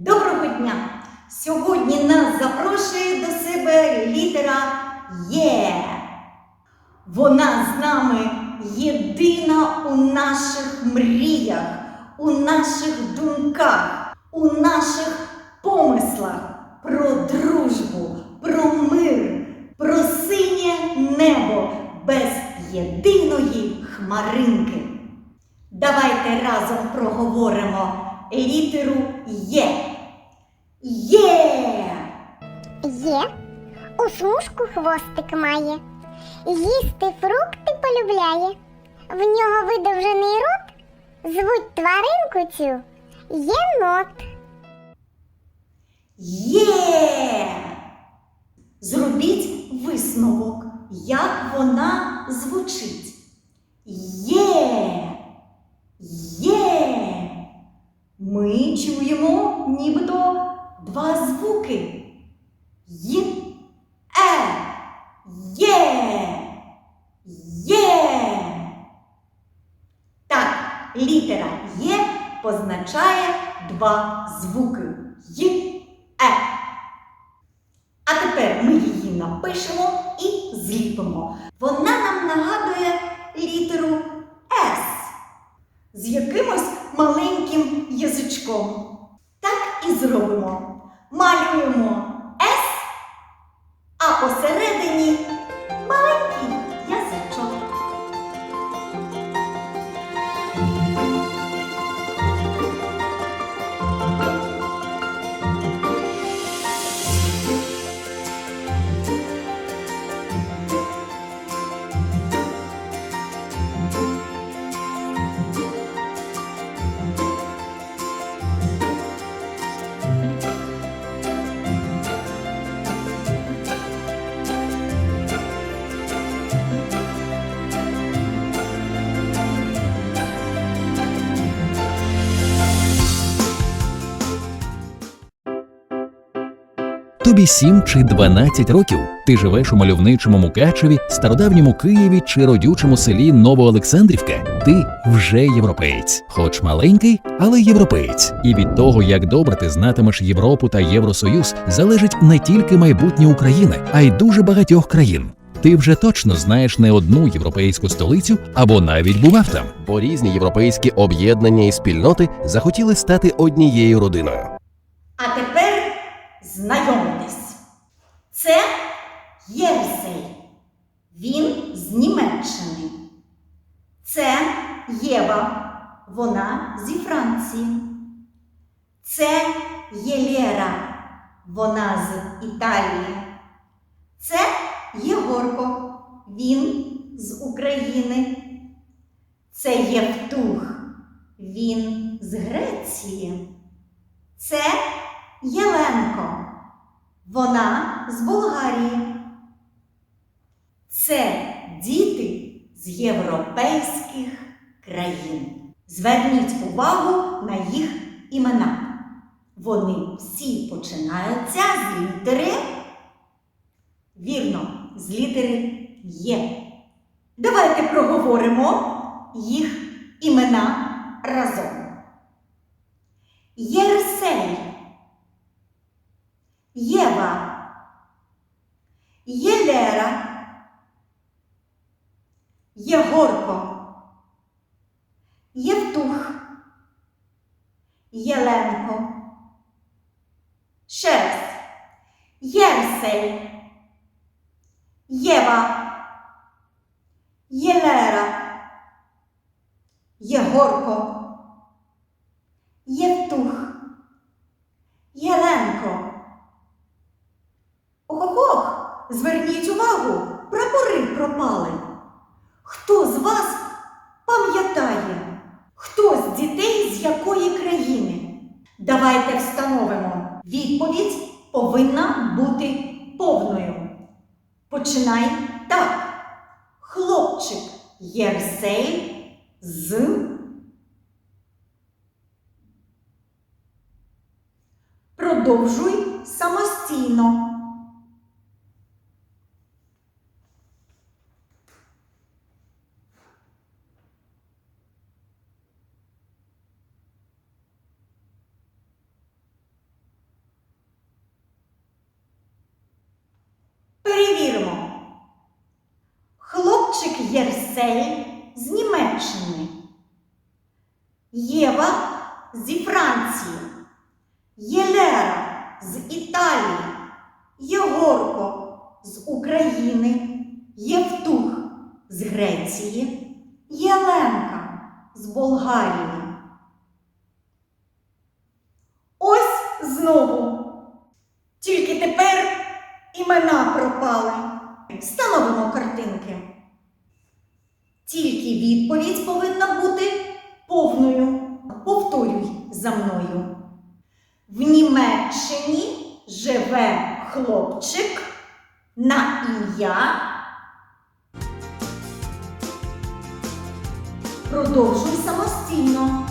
Доброго дня! Сьогодні нас запрошує до себе літера Є. Вона з нами єдина у наших мріях, у наших думках, у наших помислах про дружбу, про мир, про синє небо без єдиної хмаринки. Давайте разом проговоримо літеру Є. Є! Є, у смужку хвостик має, їсти фрукти полюбляє, в нього видовжений рот, звуть тваринку цю єнот. Є! Зробіть висновок, як вона звучить. Є! Є! Ми чуємо нібито два звуки. Й, е, є, є. Так, літера Є позначає два звуки Й, е. А тепер ми її напишемо і зліпимо. Вона нам нагадує літеру з якимось маленьким язичком. Так і зробимо. Малюємо Тобі 7 чи 12 років. Ти живеш у мальовничому Мукачеві, стародавньому Києві чи родючому селі Новоолександрівка. Ти вже європеєць, хоч маленький, але європеєць. І від того, як добре ти знатимеш Європу та Євросоюз, залежить не тільки майбутнє України, а й дуже багатьох країн. Ти вже точно знаєш не одну європейську столицю або навіть бував там. бо різні європейські об'єднання і спільноти захотіли стати однією родиною. А тепер знайомтесь. Це Єрсей. Він з Німеччини. Це Єва. Вона зі Франції. Це Єлєра. Вона з Італії. Це Єгорко. Він з України. Це Євтух. Він з Греції. Це Єленко. Вона з Болгарії. Це діти з європейських країн. Зверніть увагу на їх імена. Вони всі починаються з літери. Вірно, з літери Є. Давайте проговоримо їх імена разом. Єрсей, Єва, Єлера, Єгорко, Євтух, Єленко. Раз. Єрсей, Єва, Єлера, Єгорко. Євтух, Єленко. Ох-ох, зверніть увагу, прапори пропали. Хто з вас пам'ятає, хто з дітей з якої країни? Давайте встановимо. Відповідь повинна бути повною. Починай так. Хлопчик Єрсей з Продовжуй Перевіримо. Хлопчик Єрсель з Німеччини. Єва зі Франції. Єлера з Італії. Єгорко з України. Євтух з Греції. Єленка з Болгарії. Ось знову. Тільки тепер імена пропали. Встановимо картинки. Тільки відповідь повинна бути повною. Повторюй за мною. В Німеччині живе хлопчик на ім'я. Продовжуй самостійно.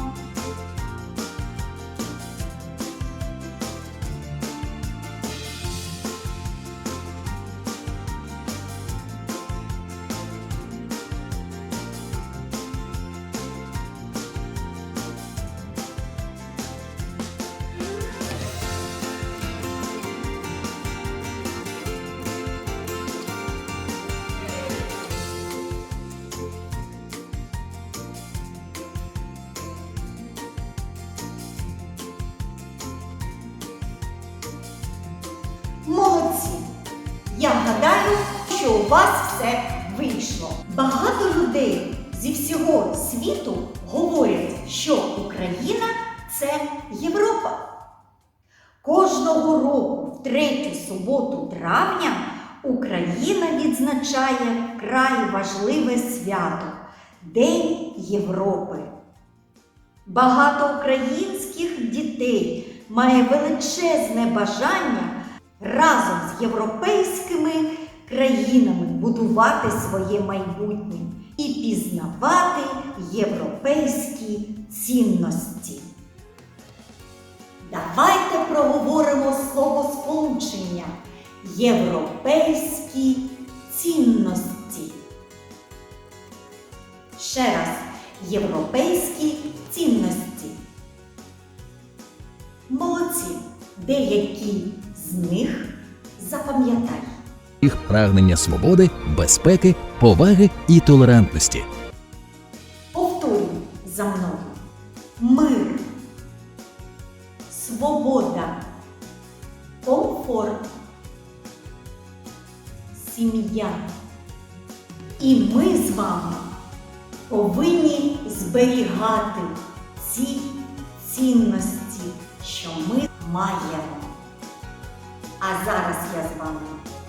Я гадаю, що у вас все вийшло. Багато людей зі всього світу говорять, що Україна це Європа. Кожного року, в третю суботу травня, Україна відзначає вкрай важливе свято День Європи. Багато українських дітей має величезне бажання разом з європейськими країнами будувати своє майбутнє і пізнавати європейські цінності. Давайте проговоримо слово сполучення європейські з них запам'ятай. Їх прагнення свободи, безпеки, поваги і толерантності. Повторюй за мною. Мир, свобода, комфорт, сім'я. І ми з вами повинні зберігати ці цінності, що ми маємо. А зараз я з вами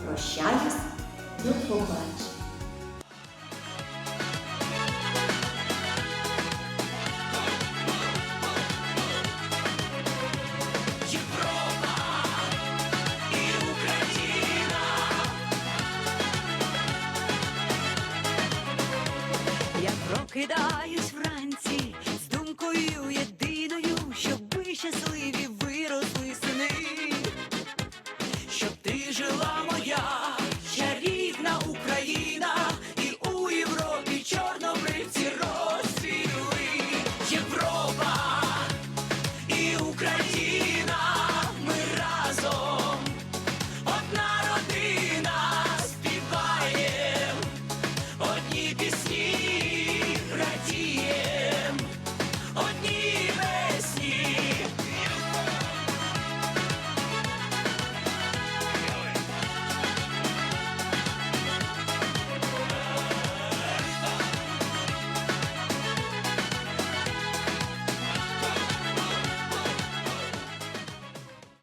прощаюсь. До побачення. Я прокидаюсь вранці